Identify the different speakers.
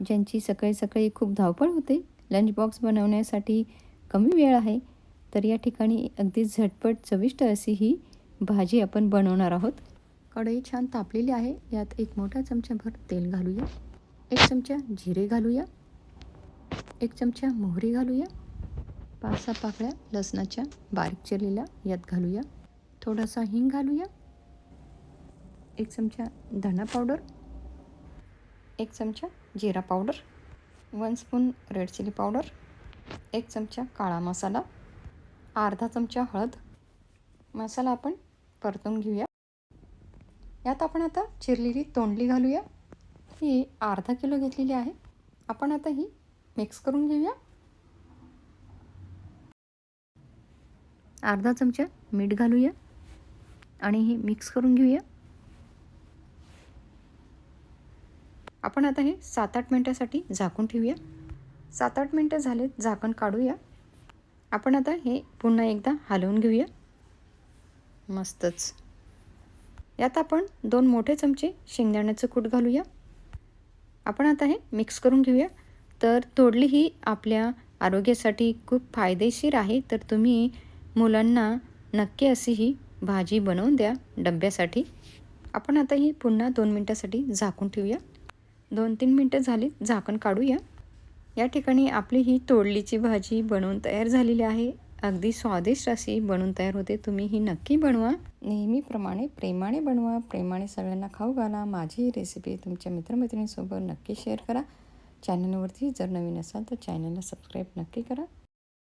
Speaker 1: ज्यांची सकाळी सकाळी खूप धावपळ होते लंच बॉक्स बनवण्यासाठी कमी वेळ आहे तर या ठिकाणी अगदी झटपट चविष्ट अशी ही भाजी आपण बनवणार आहोत. कढई छान तापलेली आहे यात एक मोठा चमचाभर तेल घालूया एक चमचा जिरे घालूया एक चमचा मोहरी घालूया पाच सहा पाकळ्या लसणाच्या बारीक चिरलेल्या यात घालूया थोडासा हिंग घालूया एक चमचा धणा पावडर एक चमचा जिरा powder one spoon red chilli powder एक चमचा काळा मसाला अर्धा चमचा हळद. मसाला आपण परतून घेऊया. यात आपण आता चिरलेली तोंडली घालूया. ही अर्धा किलो घेतलेली आहे. आपण आता ही मिक्स करून घेऊया. अर्धा चमचा मीठ घालूया आणि ही मिक्स करून घेऊया. आपण आता हे सात आठ मिनटासाठी झाकून ठेवूया. सात आठ मिनटं झालेत झाकण काढूया. आपण आता हे पुन्हा एकदा हलवून घेऊया. मस्तच. यात आपण दोन मोठे चमचे शेंगदाण्याचं कूट घालूया. आपण आता हे मिक्स करून घेऊया. तर तोडली ही आपल्या आरोग्यासाठी खूप फायदेशीर आहे. तर तुम्ही मुलांना नक्की अशी ही भाजी बनवून द्या डब्यासाठी. आपण आता ही पुन्हा दोन मिनटासाठी झाकून ठेवूया. दोन तीन मिनटं झाली झाकण काढूया. या ठिकाणी आपली ही तोडलीची भाजी बनवून तयार झालेली आहे. अगदी स्वादिष्ट अशी बनवून तयार होते. तुम्ही ही नक्की बनवा. नेहमीप्रमाणे प्रेमाने बनवा. प्रेमाने सगळ्यांना खाऊ घाला. माझी ही रेसिपी तुमच्या मित्रमैत्रिणींसोबत नक्की शेअर करा. चॅनलवरती जर नवीन असाल तर चॅनलला सबस्क्राईब नक्की करा.